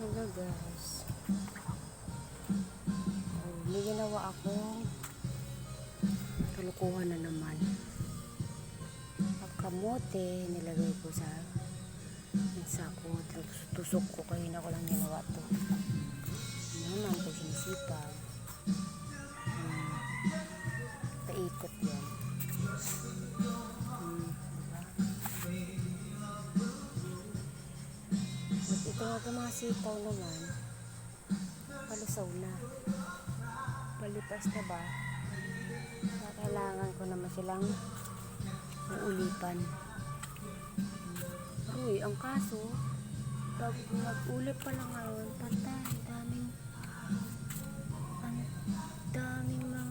Hello guys. Oh, may ginawa akong kalukuhan na naman. Ang kamote nilagay ko sa sako. Tusok ko kayo na ko lang ginawa to. Ano naman ito sinisipag. Ito nga mga sipaw naman, palusaw na. Palipas na ba? Kailangan ko naman silang uulipan. Uy, ang kaso, pag mag-ulip pa lang ngayon, patay, daming, ang daming mga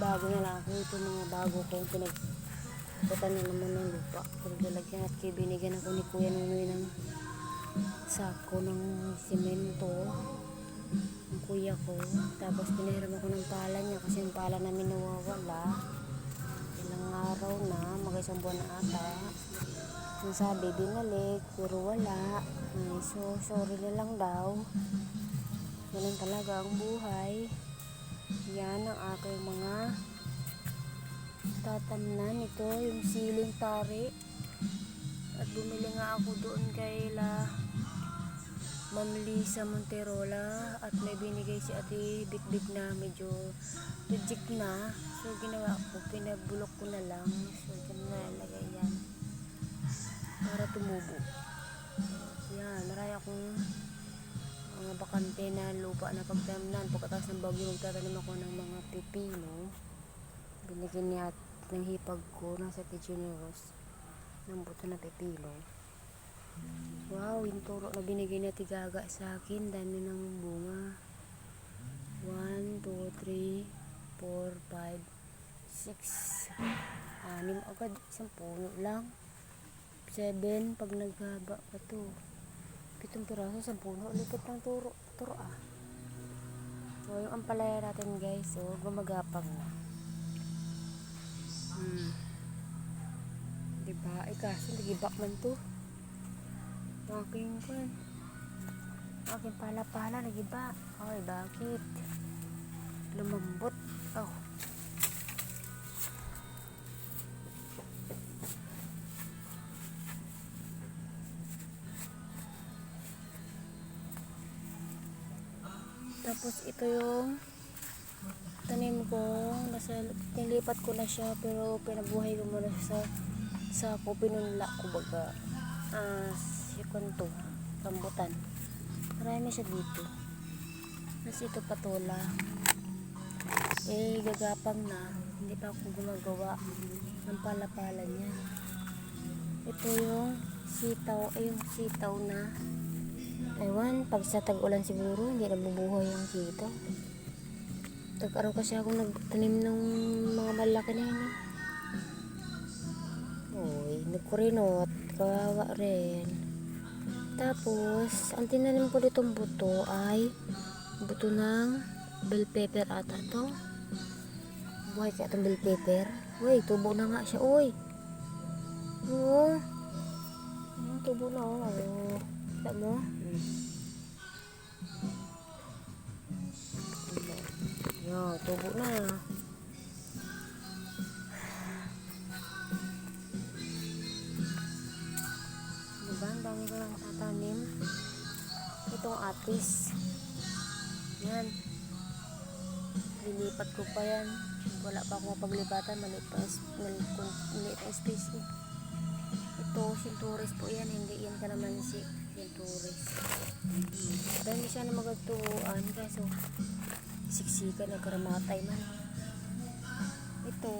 Bago na lang ako. Ito mga bago kong pinagputan na naman ng lupa. Pinaglalagyan at binigyan ako ni Kuya Nunoy ng sako ng simento. Ang kuya ko. Tapos pinahiram ako ng pala niya kasi yung pala namin nawawala. Ilang araw na, mag isang buwan na ata. Ang sabi, binalik, pero wala. So, sorry na lang daw. Ganun talaga ang buhay. Yan ang aking mga tatamnan. Ito, yung siling tari. At bumili nga ako doon kay la Ma'am Lisa Monterola at may binigay si Ate Bitbit na medyo reject na. So ginawa ko, pinabulok ko na lang. So ganun na ilagay yan. Para tumubo. Yan, maraya akong mga bakante na lupa na pagtamnan. Pagkatapos ng bagyo, magtatanim ako ng mga pipino. Binigyan niya ng hipag ko, nasa Tijuneros, ng buto na pipino. Wow, yung turo na binigay na tigaga sa akin, dami ng bunga. 1, 2, 3, 4, 5, 6, anim agad, isang puno lang. 7, pag naghaba pa to. Pitong piraso sa puno, lipot ng turo, turo ah. So, yung ampalaya natin guys, so gumagapang na. Hmm. Diba? Eh kaso, nagibak man to. Aking kun. Aking pala-pala, nagiba. Ay, bakit? Lumambot. Tapos ito yung tanim ko. Nasa, nilipat ko na siya pero pinabuhay ko muna sa sa ko ko baga. Ah si to rambutan. Marami siya dito. Tapos ito patola. Eh gagapang na. Hindi pa ako gumagawa ng palapala niya. Ito yung sitaw ay yung sitaw na ewan pag sa tag-ulan siguro hindi na bubuhay yung sitaw tag-araw kasi ako nagtanim ng mga malaki na yun eh. Uy, nagkurinot. Kawawa rin. Tapos, ang tinanim ko ditong buto ay buto ng bell pepper ata to. Buhay kaya itong bell pepper. Uy, tubo na nga siya. Uy. Oo. Oh. tubo na oh. Kita mo? Hmm. Yo, tubo na. Diba? Ang dami ko lang tatanim. Itong atis. Yan. Lilipat ko pa yan. Wala pa akong paglipatan. Maliit pa maliit, maliit space eh. Ito, sinturis po yan. Hindi yan kalamansi. Sinturis. Hmm. Dahil siya na magatuan. Kaso, siksika na karamatay man. Ito,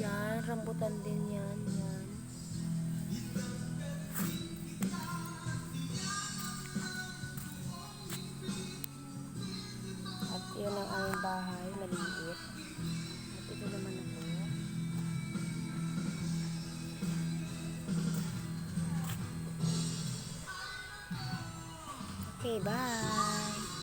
yan. Rambutan din yan. Yan. At yun ang aming bahay, maliit. Okay, bye!